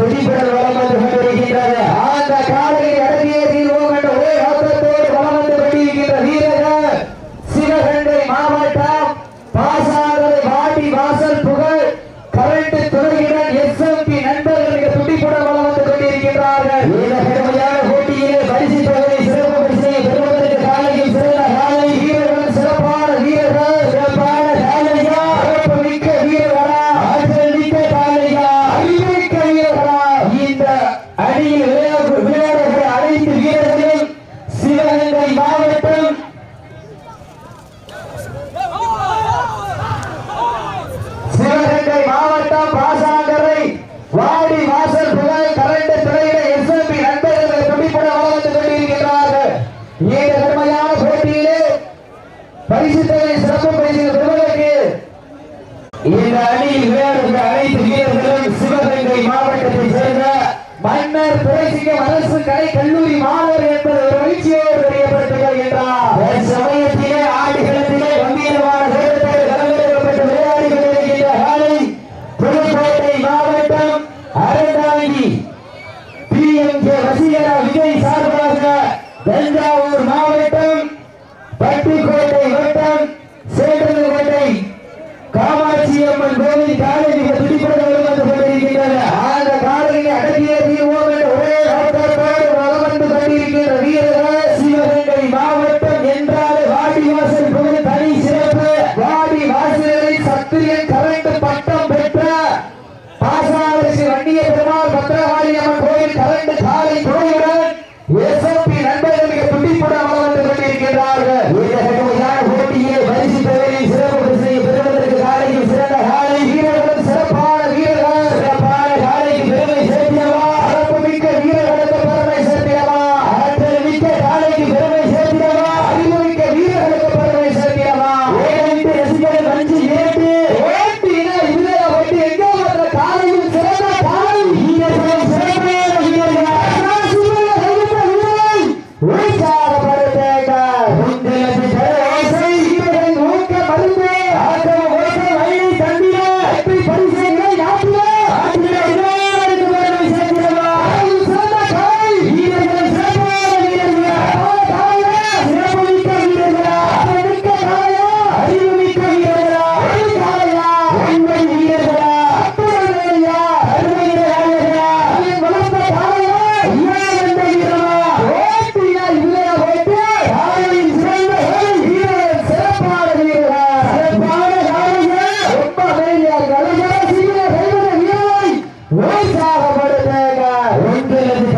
బుద్ధిపేట மாணவர் புரட்சியம் அரசு கலை கல்லூரி மாணவர் என்பது ஒரு மகிழ்ச்சியோடு தெரியப்படுத்துகிறார் என்றார். சமயத்திலே ஆடுகளத்திலே கம்பீரமான சேதத்தை கலந்துரைக்கப்பட்டு மாவட்டம் Aranthangi. P M K Vaseegara Vijay சார்பாக தஞ்சாவூர் Yes, உற்சாகப்படுத்துங்க.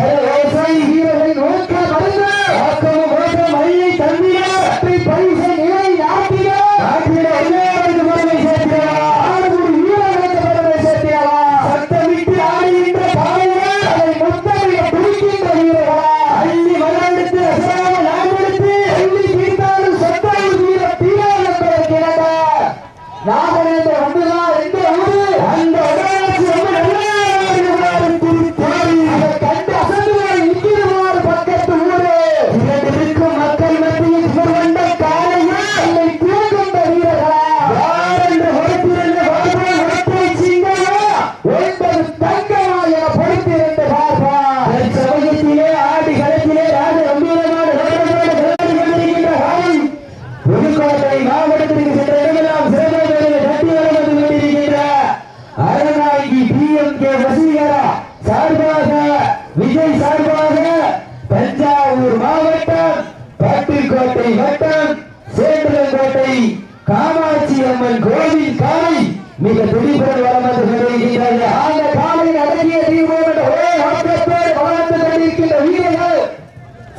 காமாட்சி அம்மன் கோவில் காலை மிக துடிப்புடன் வளர்ந்து கொண்டிருக்கின்றார்கள் அந்த காலை அடங்கிய தீவிரம் என்ற ஒரே நோக்கத்தோடு வளர்ந்து கொண்டிருக்கின்ற வீரர்கள்.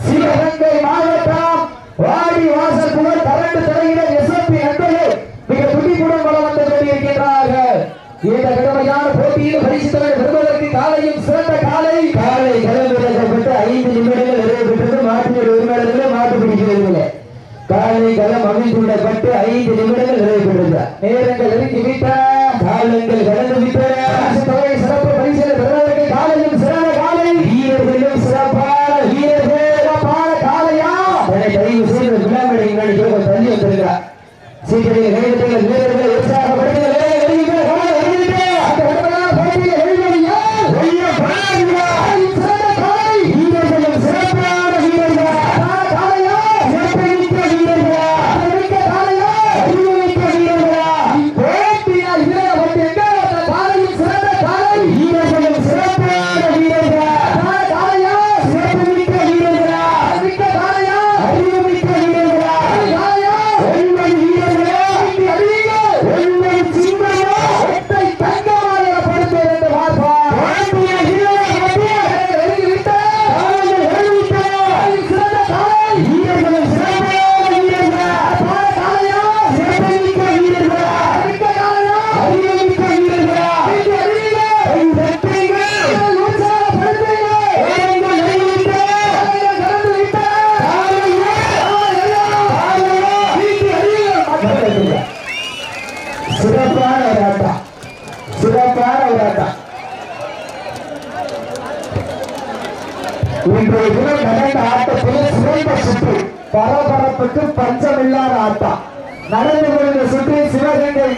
சிவகங்கை மாவட்டம் வாடி வாசல் புகழ் தரண்டு தலையிட எஸ்எம்பி நண்பர்கள் மிக துடிப்புடன் வளர்ந்து கொண்டிருக்கின்றார்கள். இந்த கடுமையான போட்டியில் பரிசு தலைவர் பெறுவதற்கு காலையும் சிறப்பு தூண்டப்பட்டு ஐந்து நிமிடங்கள் நிறைவு பெறுகிறார். நேரங்கள் இறங்கிவிட்டார் காலங்கள் கடந்து விட்டன. இன்றைய தினம் நடந்த ஆட்டத்தில் சிறந்த சுற்று பரபரப்புக்கு பஞ்சமில்லாத ஆட்டம். நடந்து கொண்ட சுற்றி சிவகங்கை